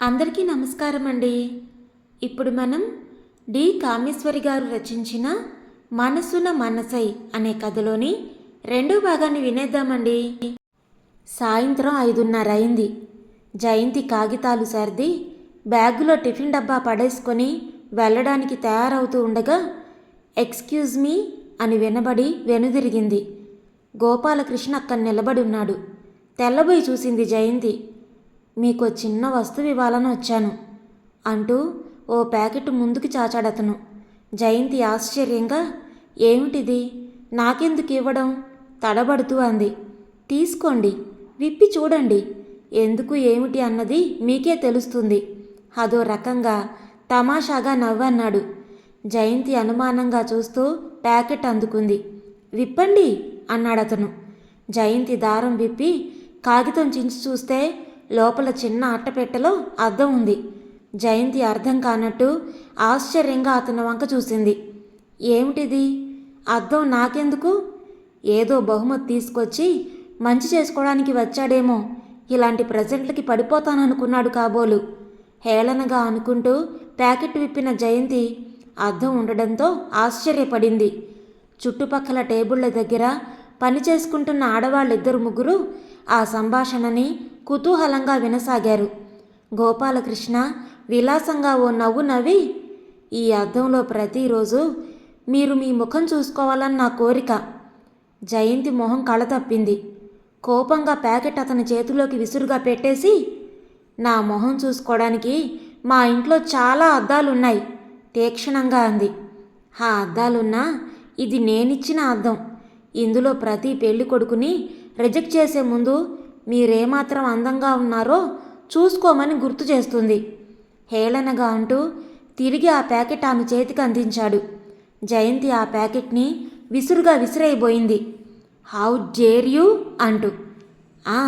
అందరికీ నమస్కారం అండి ఇప్పుడు మనం డి. కామేశ్వరి గారు రచించిన మనసున మనసై అనే కథలోని రెండో భాగాన్ని వినేద్దామండి. సాయంత్రం ఐదున్నర అయింది. జయంతి కాగితాలు సర్ది బ్యాగులో టిఫిన్ డబ్బా పడేసుకొని వెళ్ళడానికి తయారవుతూ ఉండగా ఎక్స్క్యూజ్ మీ అని వినబడి వెనుదిరిగింది. గోపాలకృష్ణ అక్కడ నిలబడి ఉన్నాడు. తెల్లబోయి చూసింది జయంతి. మీకు చిన్న వస్తువు ఇవ్వాలని వచ్చాను అంటూ ఓ ప్యాకెట్ ముందుకు చాచాడతను. జయంతి ఆశ్చర్యంగా ఏమిటిది? నాకెందుకు ఇవ్వడం? తడబడుతూ అంది. తీసుకోండి విప్పి చూడండి. ఎందుకు ఏమిటి అన్నది మీకే తెలుస్తుంది. అదో రకంగా తమాషాగా నవ్వన్నాడు. జయంతి అనుమానంగా చూస్తూ ప్యాకెట్ అందుకుంది. విప్పండి అన్నాడతను. జయంతి దారం విప్పి కాగితం చించి చూస్తే లోపల చిన్న అట్టపెట్టెలో అద్దం ఉంది. జయంతి అర్థం కానట్టు ఆశ్చర్యంగా అతని వంక చూసింది. ఏమిటిది? అద్దం నాకెందుకు? ఏదో బహుమతి తీసుకొచ్చి మంచి చేసుకోవడానికి వచ్చాడేమో. ఇలాంటి ప్రజెంట్లకి పడిపోతాననుకున్నాడు కాబోలు. హేళనగా అనుకుంటూ ప్యాకెట్ విప్పిన జయంతి అద్దం ఉండడంతో ఆశ్చర్యపడింది. చుట్టుపక్కల టేబుళ్ళ దగ్గర పని చేసుకుంటున్న ఆడవాళ్ళిద్దరు ముగ్గురు ఆ సంభాషణని కుతూహలంగా వినసాగారు. గోపాలకృష్ణ విలాసంగా ఓ నవ్వు నవ్వి ఈ అద్దంలో ప్రతిరోజు మీరు మీ ముఖం చూసుకోవాలని నా కోరిక. జయంతి మొహం కళ తప్పింది. కోపంగా ప్యాకెట్ అతని చేతిలోకి విసురుగా పెట్టేసి నా మొహం చూసుకోవడానికి మా ఇంట్లో చాలా అద్దాలున్నాయి. తీక్షణంగా అంది. ఆ అద్దాలున్నా ఇది నేనిచ్చిన అద్దం. ఇందులో ప్రతి పెళ్ళి కొడుకుని రిజెక్ట్ చేసే ముందు మీరేమాత్రం అందంగా ఉన్నారో చూసుకోమని గుర్తు చేస్తుంది. హేళనగా అంటూ తిరిగి ఆ ప్యాకెట్ ఆమె చేతికి అందించాడు. జయంతి ఆ ప్యాకెట్ని విసురుగా విసిరైపోయింది. How dare you? అంటూ. "ఆ,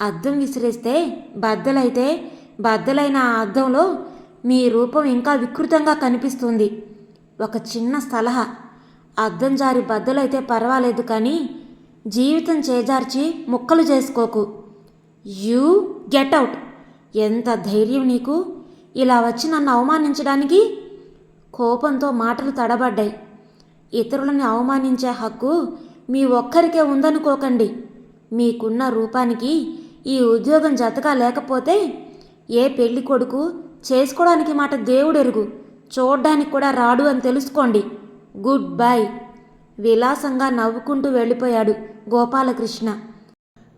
అద్దం విసిరేస్తే బద్దలైతే బద్దలైన ఆ అద్దంలో మీ రూపం ఇంకా వికృతంగా కనిపిస్తుంది. ఒక చిన్న సలహా. అద్దం జారి బద్దలైతే పర్వాలేదు కానీ జీవితం చేజార్చి ముక్కలు చేసుకోకు. యూ గెట్ అవుట్ ఎంత ధైర్యం నీకు? ఇలా వచ్చి నన్ను అవమానించడానికి కోపంతో మాటలు తడబడ్డాయి. ఇతరులని అవమానించే హక్కు మీ ఒక్కరికే ఉందనుకోకండి. మీకున్న రూపానికి ఈ ఉద్యోగం జతగా లేకపోతే ఏ పెళ్ళి కొడుకు చేసుకోవడానికి మాట దేవుడెరుగు. చూడ్డానికి కూడా రాడు అని తెలుసుకోండి. Goodbye. విలాసంగా నవ్వుకుంటూ వెళ్ళిపోయాడు గోపాలకృష్ణ.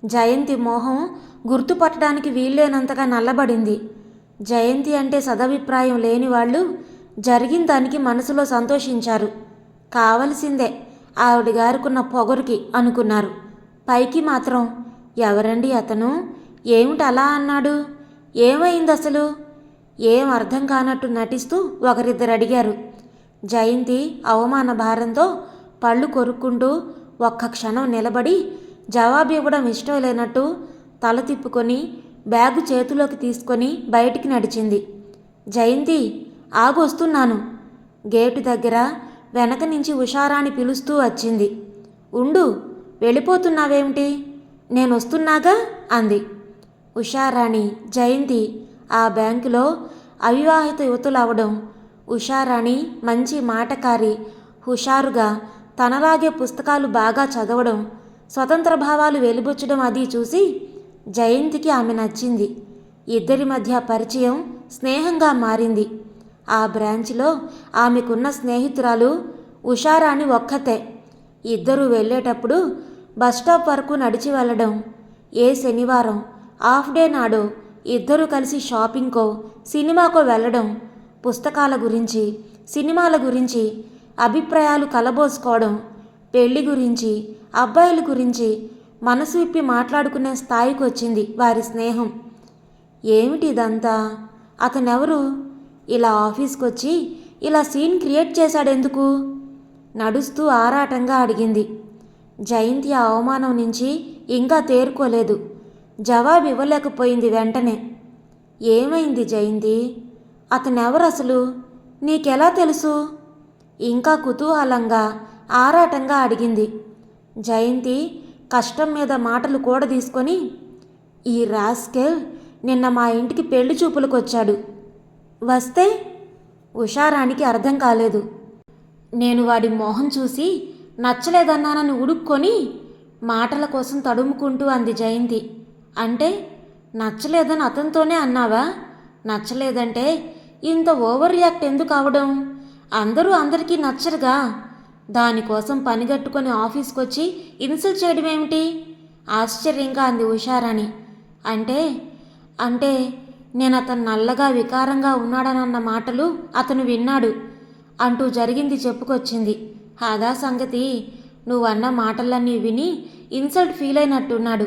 జయంతి మోహం గుర్తుపట్టడానికి వీల్లేనంతగా నల్లబడింది. జయంతి అంటే సదభిప్రాయం లేని వాళ్ళు జరిగిన దానికి మనసులో సంతోషించారు. కావలసిందే ఆవిడ గారుకున్న పొగరుకి అనుకున్నారు. పైకి మాత్రం ఎవరండి అతను? ఏమిటి అలా అన్నాడు? ఏమైంది అసలు? ఏం అర్థం కానట్టు నటిస్తూ ఒకరిద్దరు అడిగారు. జయంతి అవమాన భారంతో పళ్ళు కొరుక్కుంటూ ఒక్క క్షణం నిలబడి జవాబు ఇవ్వడం ఇష్టం లేనట్టు తల తిప్పుకొని బ్యాగు చేతిలోకి తీసుకొని బయటికి నడిచింది. జయంతి ఆగొస్తున్నాను గేటు దగ్గర వెనక నుంచి ఉషారాని పిలుస్తూ వచ్చింది. ఉండు వెళ్ళిపోతున్నావేమిటి? నేను వస్తున్నాగా? అంది. ఉషారాణి జయంతి ఆ బ్యాంకులో అవివాహిత యువతులు అవడం ఉషారాణి మంచి మాటకారి హుషారుగా తనలాగే పుస్తకాలు బాగా చదవడం స్వతంత్ర భావాలు వెలిబుచ్చడం అది చూసి జయంతికి ఆమె నచ్చింది. ఇద్దరి మధ్య పరిచయం స్నేహంగా మారింది. ఆ బ్రాంచ్లో ఆమెకున్న స్నేహితురాలు ఉషారాణి ఒక్కతే. ఇద్దరూ వెళ్ళేటప్పుడు బస్టాప్ వరకు నడిచి వెళ్ళడం ఏ శనివారం హాఫ్ డే నాడో ఇద్దరూ కలిసి షాపింగ్కో సినిమాకో వెళ్ళడం పుస్తకాల గురించి సినిమాల గురించి అభిప్రాయాలు కలబోసుకోవడం పెళ్ళి గురించి అబ్బాయిల గురించి మనసు విప్పి మాట్లాడుకునే స్థాయికి వచ్చింది వారి స్నేహం. ఏమిటి ఇదంతా? అతనెవరు? ఇలా ఆఫీస్కి వచ్చి ఇలా సీన్ క్రియేట్ చేశాడెందుకు? నడుస్తూ ఆరాటంగా అడిగింది. జయంతి ఆ అవమానం నుంచి ఇంకా తేరుకోలేదు. జవాబు ఇవ్వలేకపోయింది వెంటనే. ఏమైంది జయంతి? అతనెవరు అసలు నీకెలా తెలుసు? ఇంకా కుతూహలంగా ఆరాటంగా అడిగింది. జయంతి కష్టం మీద మాటలు కూడా తీసుకొని ఈ రాస్కెల్ నిన్న మా ఇంటికి పెళ్ళి చూపులకు వచ్చాడు వస్తే ఉషారానికి అర్థం కాలేదు. నేను వాడి మొహం చూసి నచ్చలేదన్నానని ఉడుక్కొని మాటల కోసం తడుముకుంటూ అంది జయంతి. అంటే నచ్చలేదని అతనితోనే అన్నావా? నచ్చలేదంటే ఇంత ఓవర్ రియాక్ట్ ఎందుకు అవడం? అందరూ అందరికీ నచ్చరుగా. దానికోసం పనిగట్టుకొని ఆఫీస్కి వచ్చి ఇన్సల్ట్ చేయడం ఏమిటి ఆశ్చర్యంగా అంది ఉషారాణి. అంటే అంటే నేను అతను నల్లగా వికారంగా ఉన్నాడనన్న మాటలు అతను విన్నాడు అంటూ జరిగింది చెప్పుకొచ్చింది. అదా సంగతి నువ్వన్న మాటలన్నీ విని ఇన్సల్ట్ ఫీల్ అయినట్టున్నాడు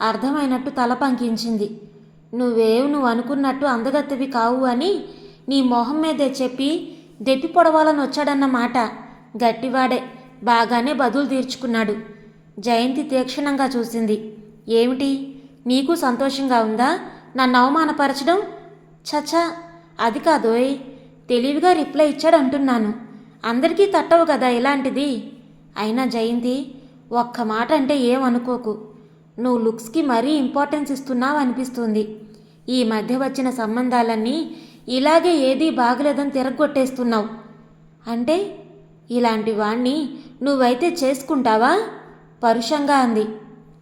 అర్థమైనట్టు తల పంకించింది. నువ్వేం నువ్వు అనుకున్నట్టు అందగత్తవి కావు అని నీ మొహం మీదే చెప్పి దెప్పి పొడవాలని వచ్చాడన్న మాట గట్టివాడే. బాగానే బదులు తీర్చుకున్నాడు. జయంతి తీక్షణంగా చూసింది. ఏమిటి? నీకు సంతోషంగా ఉందా? నన్ను అవమానపరచడం? చచా అది కాదోయ్ తెలివిగా రిప్లై ఇచ్చాడు అంటున్నాను అందరికీ తట్టవు కదా ఇలాంటిది? అయినా జయంతి ఒక్క మాట అంటే ఏమనుకోకు. నువ్వు లుక్స్కి మరీ ఇంపార్టెన్స్ ఇస్తున్నావు అనిపిస్తుంది ఈ మధ్య వచ్చిన సంబంధాలన్నీ ఇలాగే ఏదీ బాగలేదని తిరగొట్టేస్తున్నావు. అంటే ఇలాంటి వాణ్ణి నువ్వైతే చేసుకుంటావా? పరుషంగా అంది.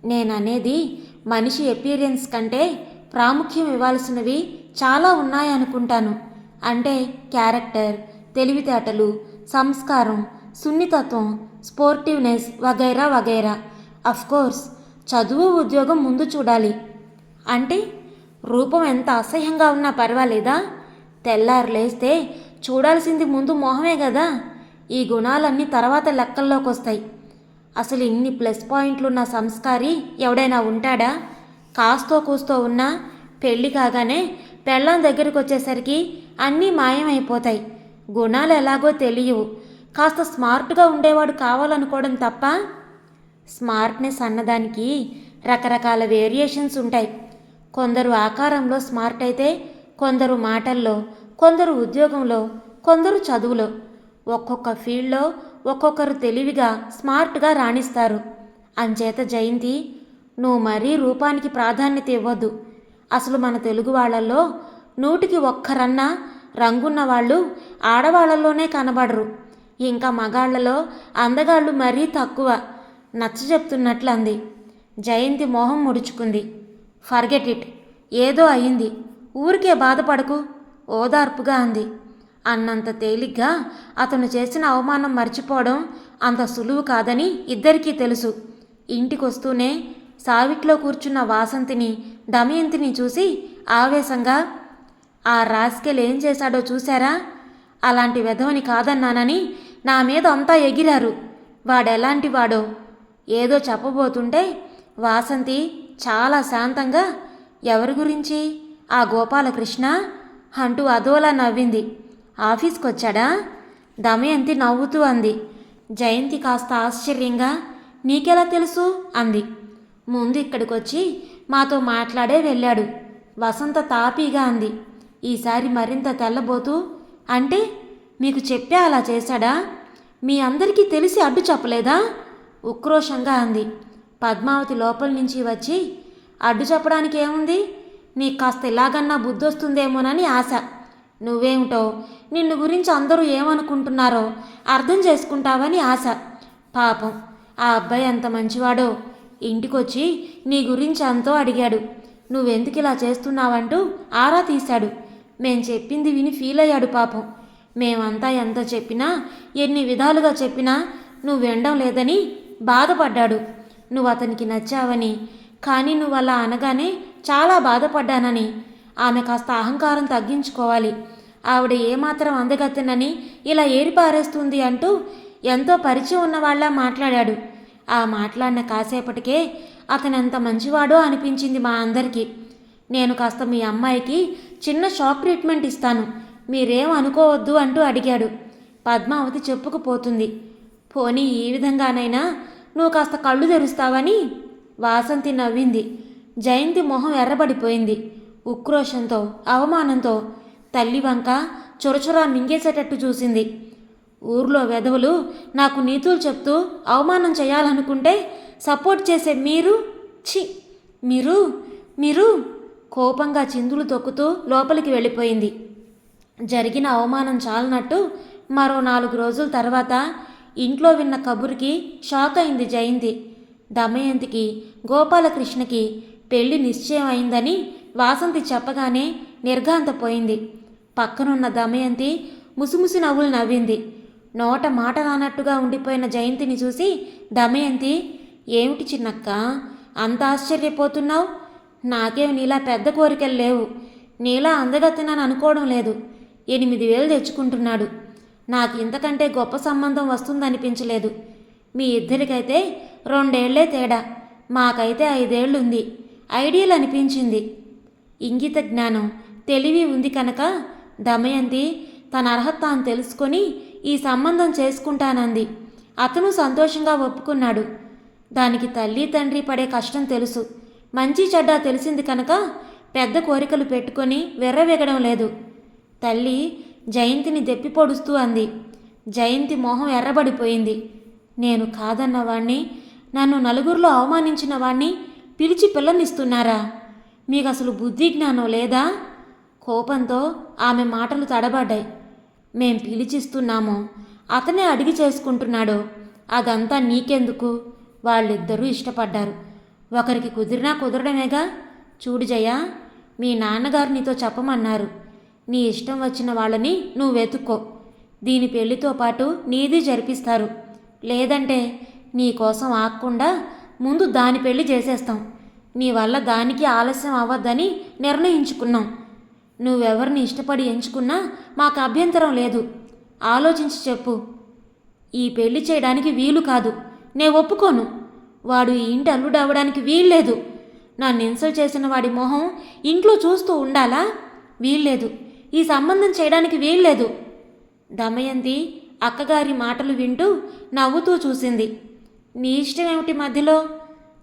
నేననేది మనిషి ఎపీరియన్స్ కంటే ప్రాముఖ్యం ఇవ్వాల్సినవి చాలా ఉన్నాయనుకుంటాను. అంటే క్యారెక్టర్ తెలివితేటలు సంస్కారం సున్నితత్వం స్పోర్టివ్నెస్ వగైరా వగైరా. కోర్స్ చదువు ఉద్యోగం ముందు చూడాలి. అంటే రూపం ఎంత అసహ్యంగా ఉన్నా పర్వాలేదా? తెల్లారు లేస్తే చూడాల్సింది ముందు మొహమే కదా ఈ గుణాలన్నీ తర్వాత లెక్కల్లోకి వస్తాయి అసలు ఇన్ని ప్లస్ పాయింట్లున్న సంస్కారి ఎవడైనా ఉంటాడా? కాస్తో కూస్తో ఉన్నా పెళ్ళి కాగానే పెళ్ళం దగ్గరికి వచ్చేసరికి అన్నీ మాయమైపోతాయి. గుణాలు ఎలాగో తెలియవు. కాస్త స్మార్ట్గా ఉండేవాడు కావాలనుకోవడం తప్ప స్మార్ట్నెస్ అన్నదానికి రకరకాల వేరియేషన్స్ ఉంటాయి. కొందరు ఆకారంలో స్మార్ట్ అయితే కొందరు మాటల్లో కొందరు ఉద్యోగంలో కొందరు చదువులో ఒక్కొక్క ఫీల్డ్లో ఒక్కొక్కరు తెలివిగా స్మార్ట్గా రాణిస్తారు. అంచేత జయంతి నువ్వు మరీ రూపానికి ప్రాధాన్యత ఇవ్వద్దు. అసలు మన తెలుగు వాళ్ళల్లో నూటికి ఒక్కరన్నా రంగున్న వాళ్ళు ఆడవాళ్ళలోనే కనబడరు. ఇంకా మగాళ్ళలో అందగాళ్ళు మరీ తక్కువ నచ్చ చెప్తున్నట్లు అంది జయంతి మొహం ముడుచుకుంది. Forget it. ఏదో అయింది. ఊరికే బాధపడకు ఓదార్పుగా అంది. అన్నంత తేలిగ్గా అతను చేసిన అవమానం మర్చిపోవడం అంత సులువు కాదని ఇద్దరికీ తెలుసు. ఇంటికొస్తూనే సావిట్లో కూర్చున్న వాసంతిని దమయంతిని చూసి ఆవేశంగా ఆ రాస్కెల్ ఏం చేశాడో చూశారా? అలాంటి వెధవని కాదన్నానని నా మీద అంతా ఎగిరారు. వాడెలాంటి వాడో? ఏదో చెప్పబోతుంటే వాసంతి చాలా శాంతంగా ఎవరి గురించి? ఆ గోపాలకృష్ణ అంటూ అదోలా నవ్వింది. ఆఫీస్కి వచ్చాడా దమయంతి నవ్వుతూ అంది. జయంతి కాస్త ఆశ్చర్యంగా నీకెలా తెలుసు? అంది. ముందు ఇక్కడికి వచ్చి మాతో మాట్లాడే వెళ్ళాడు. వసంత తాపీగా అంది. ఈసారి మరింత తెల్లబోతూ అంటే మీకు చెప్పే అలా చేశాడా? మీ అందరికీ తెలిసి అడ్డు చెప్పలేదా? ఉక్రోషంగా అంది. పద్మావతి లోపల నుంచి వచ్చి అడ్డు చెప్పడానికి ఏముంది నీకు కాస్త ఇలాగన్నా బుద్ధొస్తుందేమోనని ఆశ. నువ్వేమిటో? నిన్ను గురించి అందరూ ఏమనుకుంటున్నారో అర్థం చేసుకుంటావని ఆశ. పాపం. ఆ అబ్బాయి ఎంత మంచివాడో. ఇంటికొచ్చి నీ గురించి అంతో అడిగాడు. నువ్వెందుకు ఇలా చేస్తున్నావంటూ ఆరా తీశాడు. మేం చెప్పింది విని ఫీల్ అయ్యాడు పాపం. మేమంతా ఎంత చెప్పినా ఎన్ని విధాలుగా చెప్పినా నువ్వు వినడం లేదని బాధపడ్డాడు. నువ్వు అతనికి నచ్చావని. కానీ నువ్వు అలా అనగానే చాలా బాధపడ్డానని. ఆమె కాస్త అహంకారం తగ్గించుకోవాలి. ఆవిడ ఏమాత్రం అందగత్తెనని ఇలా ఏరిపారేస్తుంది అంటూ ఎంతో పరిచయం ఉన్నవాళ్ళా మాట్లాడాడు. ఆ మాట్లాడిన కాసేపటికే అతను ఎంత మంచివాడో అనిపించింది మా అందరికీ. నేను కాస్త మీ అమ్మాయికి చిన్న షాక్ ట్రీట్మెంట్ ఇస్తాను. మీరేం అనుకోవద్దు అంటూ అడిగాడు. పద్మావతి చెప్పుకుపోతుంది. పోనీ ఈ విధంగానైనా నువ్వు కాస్త కళ్ళు తెరుస్తావని వాసంతి నవ్వింది. జయంతి మొహం ఎర్రబడిపోయింది. ఉక్రోషంతో అవమానంతో తల్లి వంక చొరచొరా మింగేసేటట్టు చూసింది. ఊర్లో వెధవులు నాకు నీతులు చెప్తూ అవమానం చేయాలనుకుంటే సపోర్ట్ చేసే మీరు ఛీ మీరు మీరు కోపంగా చిందులు తొక్కుతూ లోపలికి వెళ్ళిపోయింది. జరిగిన అవమానం చాలనట్టు మరో నాలుగు రోజుల తర్వాత ఇంట్లో విన్న కబురికి షాక్ అయింది జయంతి. దమయంతికి గోపాలకృష్ణకి పెళ్ళి నిశ్చయం అయిందని వాసంతి చెప్పగానే నిర్ఘాంతపోయింది. పక్కనున్న దమయంతి ముసుముసి నవ్వులు నవ్వింది. నోట మాట రానట్టుగా ఉండిపోయిన జయంతిని చూసి దమయంతి ఏమిటి చిన్నక్క అంత ఆశ్చర్యపోతున్నావు? నాకేం నీలా పెద్ద కోరికలు లేవు. నీలా అందగత్తినని అనుకోవడం లేదు. ఎనిమిది వేలు తెచ్చుకుంటున్నాడు. నాకు ఇంతకంటే గొప్ప సంబంధం వస్తుందనిపించలేదు. మీ ఇద్దరికైతే రెండేళ్ళే తేడా. మాకైతే ఐదేళ్ళుంది. ఐడియల్ అనిపించింది. ఇంగిత జ్ఞానం తెలివి ఉంది కనుక దమయంతి తన అర్హత తాను తెలుసుకొని ఈ సంబంధం చేసుకుంటానంది. అతను సంతోషంగా ఒప్పుకున్నాడు. దానికి తల్లి తండ్రి పడే కష్టం తెలుసు. మంచి చెడ్డ తెలిసింది కనుక పెద్ద కోరికలు పెట్టుకొని వెర్రవెగడం లేదు. తల్లి జయంతిని దెప్పి పొడుస్తూ అంది. జయంతి మొహం ఎర్రబడిపోయింది. నేను కాదన్నవాణ్ణి నన్ను నలుగురిలో అవమానించిన వాణ్ణి పిలిచి పిల్లనిస్తున్నారా? మీకు అసలు బుద్ధి జ్ఞానం లేదా? కోపంతో ఆమె మాటలు తడబడ్డాయి. మేం పిలిచిస్తున్నాము. అతనే అడిగి చేసుకుంటున్నాడో. అదంతా నీకెందుకు? వాళ్ళిద్దరూ ఇష్టపడ్డారు. ఒకరికి కుదిరినా కుదరడమేగా? చూడు జయ మీ నాన్నగారు నీతో చెప్పమన్నారు. నీ ఇష్టం వచ్చిన వాళ్ళని నువ్వు వెతుక్కో. దీని పెళ్ళితో పాటు నీది జరిపిస్తారు. లేదంటే నీ కోసం ఆగకుండా ముందు దాని పెళ్ళి చేసేస్తాం. నీ వల్ల దానికి ఆలస్యం అవ్వద్దని నిర్ణయించుకున్నాం. నువ్వెవరిని ఇష్టపడి ఎంచుకున్నా మాకు అభ్యంతరం లేదు. ఆలోచించి చెప్పు. ఈ పెళ్ళి చేయడానికి వీలు కాదు. నే ఒప్పుకోను. వాడు ఈ ఇంటి అల్లుడు అవ్వడానికి వీల్లేదు. నన్ను ఇన్సల్ట్ చేసిన వాడి మొహం ఇంట్లో చూస్తూ ఉండాలా? వీల్లేదు. ఈ సంబంధం చేయడానికి వీల్లేదు. దమయంతి అక్కగారి మాటలు వింటూ నవ్వుతూ చూసింది. నీ ఇష్టం ఏమిటి మధ్యలో?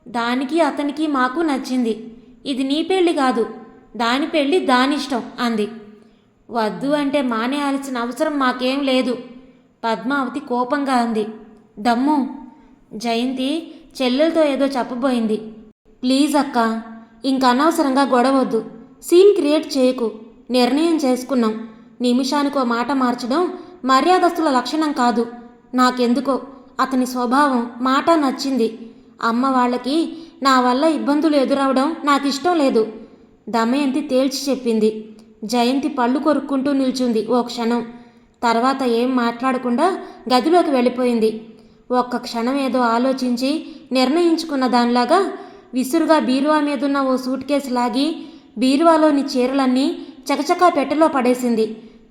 దానికి అతనికి మాకు నచ్చింది. ఇది నీ పెళ్ళి కాదు. దాని పెళ్ళి దానిష్టం అంది. వద్దు అంటే మానేయాల్సిన అవసరం మాకేం లేదు. పద్మావతి కోపంగా అంది. దమ్ము. జయంతి చెల్లెలతో ఏదో చెప్పబోయింది. ప్లీజ్ అక్క ఇంక అనవసరంగా గొడవద్దు. సీన్ క్రియేట్ చేయకు. నిర్ణయం చేసుకున్నాం. నిమిషానికో మాట మార్చడం మర్యాదస్తుల లక్షణం కాదు. నాకెందుకో? అతని స్వభావం మాట నచ్చింది. అమ్మ వాళ్ళకి నా వల్ల ఇబ్బందులు ఎదురవడం నాకు ఇష్టం లేదు. దమయంతి తేల్చి చెప్పింది. జయంతి పళ్ళు కొరుక్కుంటూ నిల్చుంది ఓ క్షణం. తర్వాత ఏం మాట్లాడకుండా గదిలోకి వెళ్ళిపోయింది. ఒక్క క్షణం ఏదో ఆలోచించి నిర్ణయించుకున్న దానిలాగా విసురుగా బీరువా మీదున్న ఓ సూట్ కేసు లాగి బీరువాలోని చీరలన్నీ చకచకా పెట్టెలో పడేసింది.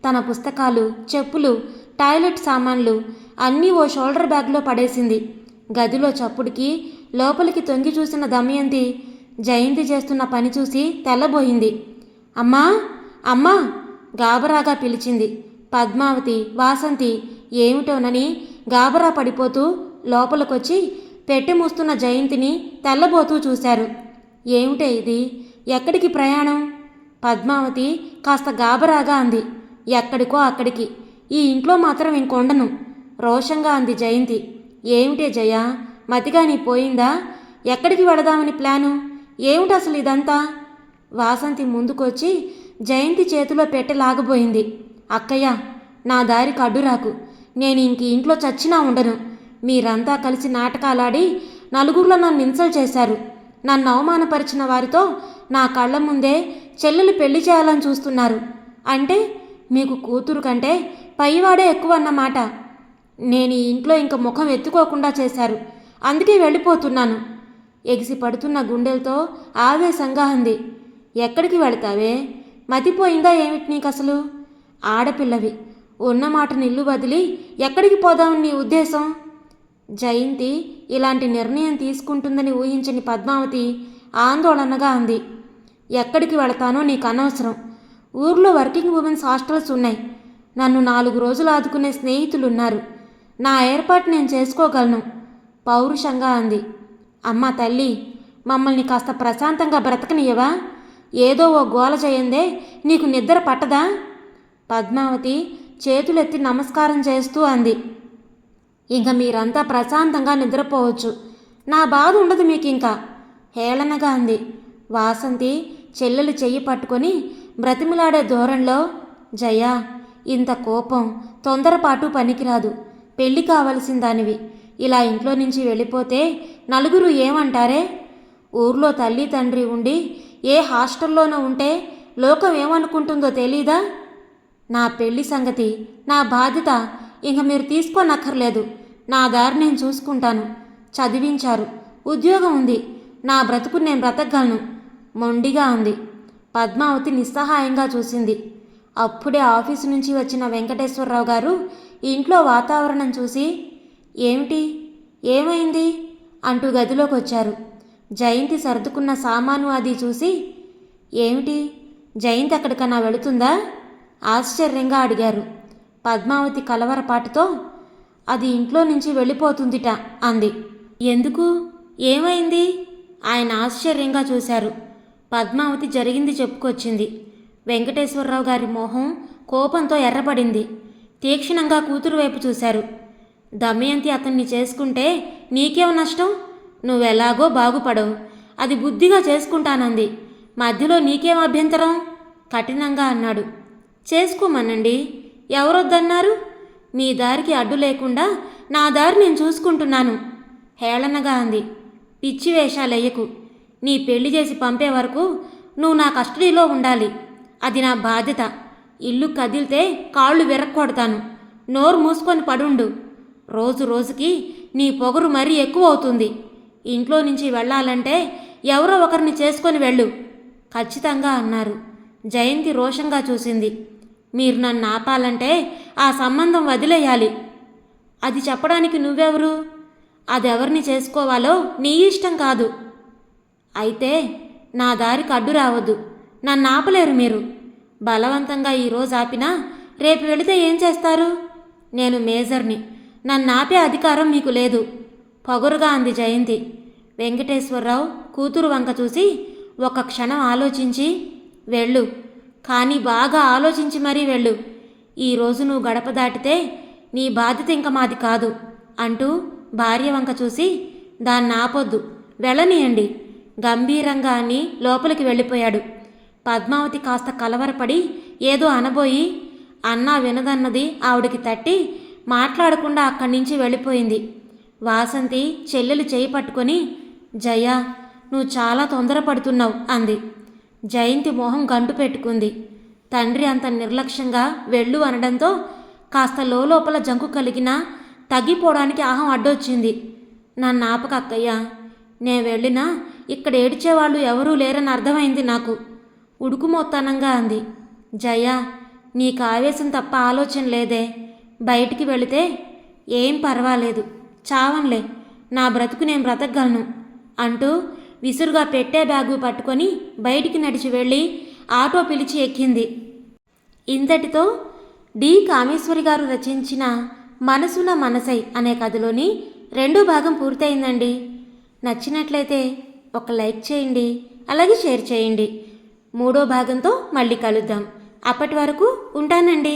తన పుస్తకాలు చెప్పులు టాయిలెట్ సామాన్లు అన్నీ ఓ షోల్డర్ బ్యాగ్లో పడేసింది. గదిలో చప్పుడుకి లోపలికి తొంగి చూసిన దమయంతి జయంతి చేస్తున్న పని చూసి తెల్లబోయింది. అమ్మా అమ్మా గాబరాగా పిలిచింది. పద్మావతి వాసంతి ఏమిటోనని గాబరా పడిపోతూ లోపలికొచ్చి పెట్టి మూస్తున్న జయంతిని తెల్లబోతూ చూశారు. ఏమిటే ఇది? ఎక్కడికి ప్రయాణం? పద్మావతి కాస్త గాబరాగా అంది. ఎక్కడికో అక్కడికి. ఈ ఇంట్లో మాత్రం ఇంకొండను. రోషంగా అంది జయంతి. ఏమిటే జయ? మతిగాని పోయిందా? ఎక్కడికి వెళదామని ప్లాను? ఏమిటి అసలు ఇదంతా? వాసంతి ముందుకొచ్చి జయంతి చేతిలో పెట్టె లాగబోయింది. అక్కయ్య నా దారికి అడ్డురాకు నేను ఇంక ఇంట్లో చచ్చినా ఉండను. మీరంతా కలిసి నాటకాలాడి నలుగురిలో నన్ను ఇన్సల్ట్ చేశారు. నన్ను అవమానపరిచిన వారితో నా కళ్ళ ముందే చెల్లెలు పెళ్ళి చేయాలని చూస్తున్నారు. అంటే మీకు కూతురు కంటే పైవాడే ఎక్కువ అన్నమాట నేను ఈ ఇంట్లో ఇంక ముఖం ఎత్తుకోకుండా చేశారు. అందుకే వెళ్ళిపోతున్నాను. ఎగిసి పడుతున్న గుండెలతో ఆవేశంగా అంది. ఎక్కడికి వెళతావే? మతిపోయిందా ఏమిటి నీకు అసలు ఆడపిల్లవి ఉన్నమాట నిల్లు వదిలి ఎక్కడికి పోదామని నీ ఉద్దేశం? జయంతి ఇలాంటి నిర్ణయం తీసుకుంటుందని ఊహించని పద్మావతి ఆందోళనగా అంది. ఎక్కడికి వెళతానో నీకు అనవసరం ఊర్లో వర్కింగ్ ఉమెన్స్ హాస్టల్స్ ఉన్నాయి. నన్ను నాలుగు రోజులు ఆదుకునే స్నేహితులు ఉన్నారు నా ఏర్పాటు నేను చేసుకోగలను పౌరుషంగా అంది. అమ్మ తల్లి మమ్మల్ని కాస్త ప్రశాంతంగా బ్రతకనియవా ఏదో ఓ గోల చేయందే నీకు నిద్ర పట్టదా? పద్మావతి చేతులెత్తి నమస్కారం చేస్తూ అంది. ఇంక మీరంతా ప్రశాంతంగా నిద్రపోవచ్చు. నా బాధ ఉండదు మీకు ఇంకా హేళనగా అంది. వాసంతి చెల్లెలు చెయ్యి పట్టుకొని బ్రతిమిలాడే దూరంలో జయ ఇంత కోపం తొందరపాటు పనికిరాదు. పెళ్ళి కావలసిన దానివి ఇలా ఇంట్లో నుంచి వెళ్ళిపోతే నలుగురు ఏమంటారే? ఊర్లో తల్లి తండ్రి ఉండి ఏ హాస్టల్లోనూ ఉంటే లోకం ఏమనుకుంటుందో తెలీదా? నా పెళ్ళి సంగతి నా బాధ్యత ఇంక మీరు తీసుకోనక్కర్లేదు. నా దారి నేను చూసుకుంటాను. చదివించారు. ఉద్యోగం ఉంది. నా బ్రతుకు నేను బ్రతకగలను. మొండిగా ఉంది. పద్మావతి నిస్సహాయంగా చూసింది. అప్పుడే ఆఫీసు నుంచి వచ్చిన వెంకటేశ్వరరావు గారు ఇంట్లో వాతావరణం చూసి ఏమిటి? ఏమైంది? అంటూ గదిలోకి వచ్చారు జయంతి సర్దుకున్న సామాను అది చూసి ఏమిటి? జయంతి అక్కడికన్నా వెళుతుందా? ఆశ్చర్యంగా అడిగారు. పద్మావతి కలవరపాటుతో అది ఇంట్లో నుంచి వెళ్ళిపోతుందిట అంది. ఎందుకు? ఏమైంది? ఆయన ఆశ్చర్యంగా చూశారు. పద్మావతి జరిగింది చెప్పుకొచ్చింది. వెంకటేశ్వరరావు గారి మొహం కోపంతో ఎర్రబడింది. తీక్షణంగా కూతురు వైపు చూశారు. దమయంతి అతన్ని చేసుకుంటే నీకేం నష్టం? నువ్వెలాగో బాగుపడవు. అది బుద్ధిగా చేసుకుంటానంది. మధ్యలో నీకేం అభ్యంతరం? కఠినంగా అన్నాడు. చేసుకోమనండి. ఎవరొద్దన్నారు? మీ దారికి అడ్డు లేకుండా నా దారి నేను చూసుకుంటున్నాను. హేళనగా అంది. పిచ్చి వేషాలెయ్యకు నీ పెళ్ళి చేసి పంపే వరకు నువ్వు నా కస్టడీలో ఉండాలి. అది నా బాధ్యత. ఇల్లు కదిలితే కాళ్ళు విరక్కొడతాను. నోరు మూసుకొని పడుండు. రోజు రోజుకి నీ పొగరు మరీ ఎక్కువ అవుతుంది ఇంట్లో నుంచి వెళ్ళాలంటే ఎవరో ఒకరిని చేసుకొని వెళ్ళు ఖచ్చితంగా అన్నారు. జయంతి రోషంగా చూసింది. మీరు నన్ను ఆపాలంటే ఆ సంబంధం వదిలేయాలి. అది చెప్పడానికి నువ్వెవరు? అదెవరిని చేసుకోవాలో నీ ఇష్టం కాదు. అయితే నా దారికి అడ్డు రావద్దు. నన్ను ఆపలేరు మీరు. బలవంతంగా ఈరోజు ఆపినా రేపు వెళితే ఏం చేస్తారు? నేను మేజర్ని. నన్ను ఆపే అధికారం మీకు లేదు. పొగరుగా అంది జయంతి. వెంకటేశ్వరరావు కూతురు వంక చూసి ఒక క్షణం ఆలోచించి వెళ్ళు. కానీ బాగా ఆలోచించి మరీ వెళ్ళు. ఈరోజు నువ్వు గడప దాటితే నీ బాధ్యత ఇంక మాది కాదు అంటూ భార్య వంక చూసి దాన్ని ఆపొద్దు. వెళ్ళనీయండి. గంభీరంగా అని లోపలికి వెళ్ళిపోయాడు. పద్మావతి కాస్త కలవరపడి ఏదో అనబోయి అన్నా వినదన్నది ఆవిడికి తట్టి మాట్లాడకుండా అక్కడి నుంచి వెళ్ళిపోయింది. వాసంతి చెల్లెలు చేయి పట్టుకొని జయ నువ్వు చాలా తొందరపడుతున్నావు అంది. జయంతి మొహం గంటు పెట్టుకుంది. తండ్రి అంత నిర్లక్ష్యంగా వెళ్ళు అనడంతో కాస్త లోపల జంకు కలిగినా తగ్గిపోవడానికి ఆహం అడ్డొచ్చింది. నన్ను ఆపక అక్కయ్య నేను వెళ్ళినా ఇక్కడ ఏడ్చేవాళ్ళు ఎవరూ లేరని అర్థమైంది నాకు. ఉడుకుమోత్తానంగా అంది. జయ నీకు ఆవేశం తప్ప ఆలోచన లేదే. బయటికి వెళితే ఏం పర్వాలేదు. చావంలే నా బ్రతుకు నేను బ్రతకగలను అంటూ విసురుగా పెట్టే బ్యాగు పట్టుకొని బయటికి నడిచి వెళ్ళి ఆటో పిలిచి ఎక్కింది. ఇంతటితో డి. కామేశ్వరి గారు రచించిన మనసున మనసై అనే కథలోని రెండో భాగం పూర్తయిందండి. నచ్చినట్లయితే ఒక లైక్ చేయండి అలాగే షేర్ చేయండి. మూడో భాగంతో మళ్ళీ కలుద్దాం. అప్పటి వరకు ఉంటానండి.